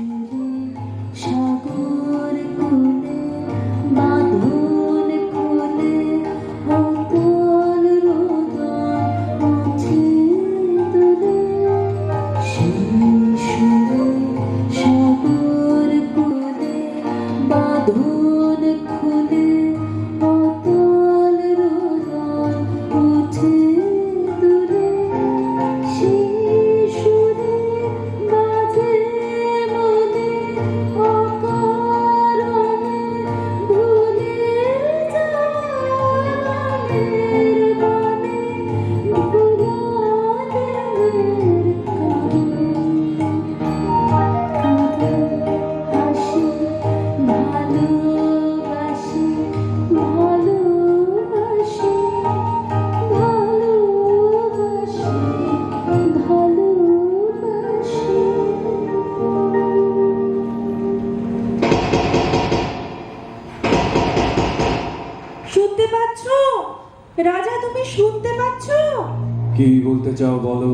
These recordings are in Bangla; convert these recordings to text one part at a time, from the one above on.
うん。শুনতে পাচ্ছ? রাজা তুমি শুনতে পাচ্ছ? কি বলতে চাও বলো।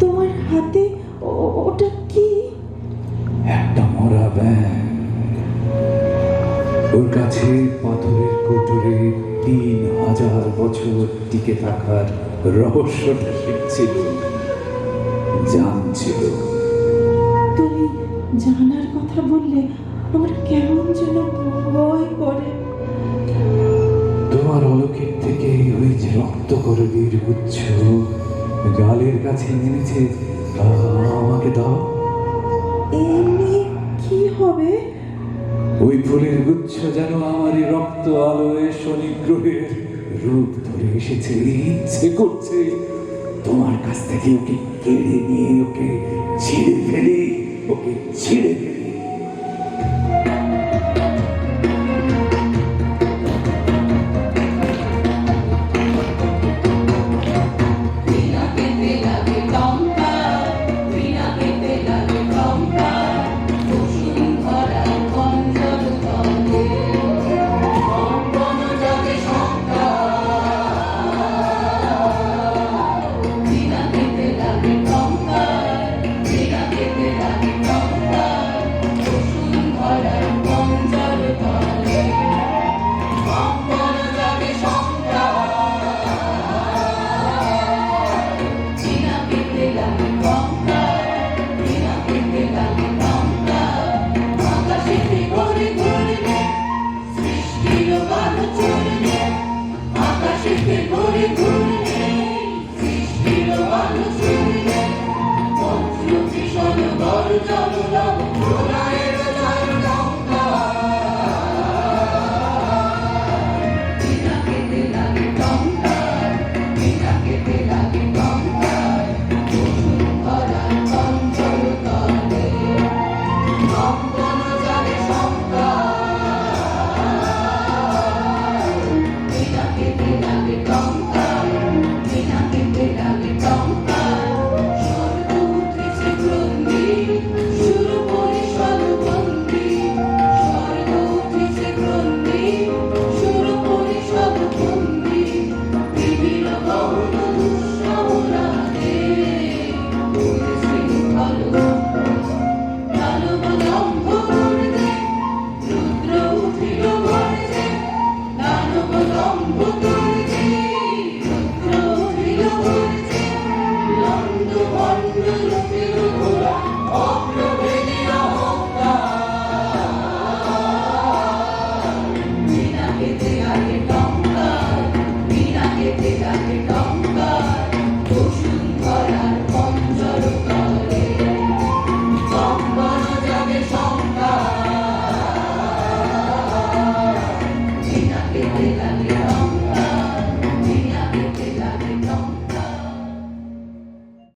তোমার হাতে ওটা কি? একটা মরা ব্যাং ওর কাছে পাথরের কোটরে তিন হাজার বছর টিকে থাকার রহস্যটা শিখছিল জানছিল। তুমি জানার কথা বললে আমার কেমন যেন ভয় করে। তোমার অলৌকিক থেকে ওই যে রক্ত করে বীর গালের কাছে এনেছে আমাকে দাও। এমনি কি হবে? ওই ফুলের গুচ্ছ যেন আমারই রক্ত আলোয় শনি গ্রহের রূপ ধরে এসেছে। ইচ্ছে করছে তোমার কাছ থেকে ওকে কেড়ে নিয়ে ওকে ছিঁড়ে ফেলি ওকে ছিঁড়ে ফেলি। চলো